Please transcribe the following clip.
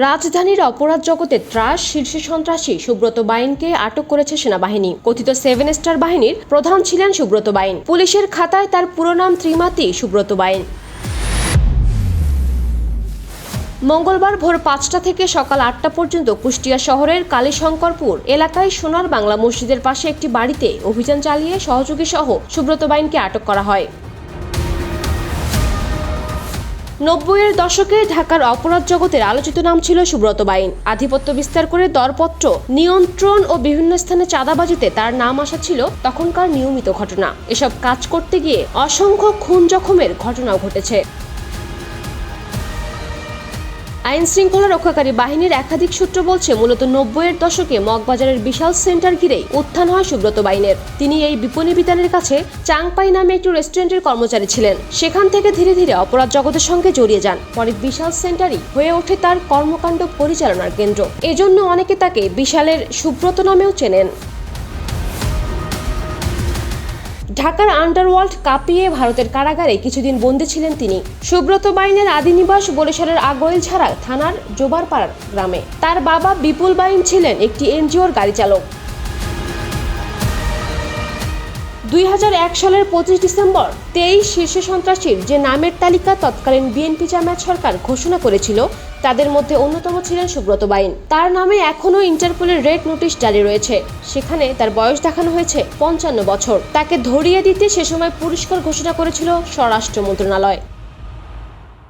রাজধানীর অপরাধ জগতে ত্রাস, শীর্ষ সন্ত্রাসী সুব্রত বাইনকে আটক করেছে সেনাবাহিনী। কথিত সেভেন স্টার বাহিনীর প্রধান ছিলেন সুব্রত বাইন পুলিশের খাতায় তার পুরো নাম ত্রিমাতি সুব্রত বাইন মঙ্গলবার ভোর পাঁচটা থেকে সকাল আটটা পর্যন্ত কুষ্টিয়া শহরের কালীশঙ্করপুর এলাকায় সোনার বাংলা মসজিদের পাশে একটি বাড়িতে অভিযান চালিয়ে সহযোগী সহ সুব্রত বাইনকে আটক করা হয়। নব্বইয়ের দশকে ঢাকার অপরাধ জগতের আলোচিত নাম ছিল সুব্রত বাইন। আধিপত্য বিস্তার করে দরপত্র, নিয়ন্ত্রণ ও বিভিন্ন স্থানে চাঁদাবাজিতে তার নাম আসা ছিল তখনকার নিয়মিত ঘটনা। এসব কাজ করতে গিয়ে অসংখ্য খুন জখমের ঘটনাও ঘটেছে। আইন শৃঙ্খলা রক্ষাকারী বাহিনীর একাধিক সূত্র বলছে, মূলত নব্বইয়ের দশকে মগবাজারের বিশাল সেন্টার ঘিরেই উত্থান হয় সুব্রত বাইনের তিনি এই বিপণী বিতানের কাছে চাংপাই নামে একটি রেস্টুরেন্টের কর্মচারী ছিলেন। সেখান থেকে ধীরে ধীরে অপরাধ জগতের সঙ্গে জড়িয়ে যান। পরে বিশাল সেন্টারই হয়ে ওঠে তার কর্মকাণ্ড পরিচালনার কেন্দ্র। এজন্য অনেকে তাকে বিশালের সুব্রত নামেও চেনেন। ঢাকার আন্ডারওয়ার্ল্ড কাঁপিয়ে ভারতের কারাগারে কিছুদিন বন্দী ছিলেন তিনি। সুব্রত বাইনের আদি নিবাস বরিশালের আগৈল ছাড়া থানার জোবারপাড়ার গ্রামে। তার বাবা বিপুল বাইন ছিলেন একটি এনজিওর গাড়ি চালক দুই হাজার এক সালের পঁচিশ ডিসেম্বর তেইশ শীর্ষ সন্ত্রাসীর যে নামের তালিকা তৎকালীন বিএনপি জামায়াত সরকার ঘোষণা করেছিল, তাদের মধ্যে অন্যতম ছিলেন সুব্রত বাইন। তার নামে এখনও ইন্টারপোলের রেড নোটিশ জারি রয়েছে। সেখানে তার বয়স দেখানো হয়েছে পঞ্চান্ন বছর। তাকে ধরিয়ে দিতে সে সময় পুরস্কার ঘোষণা করেছিল স্বরাষ্ট্র মন্ত্রণালয়।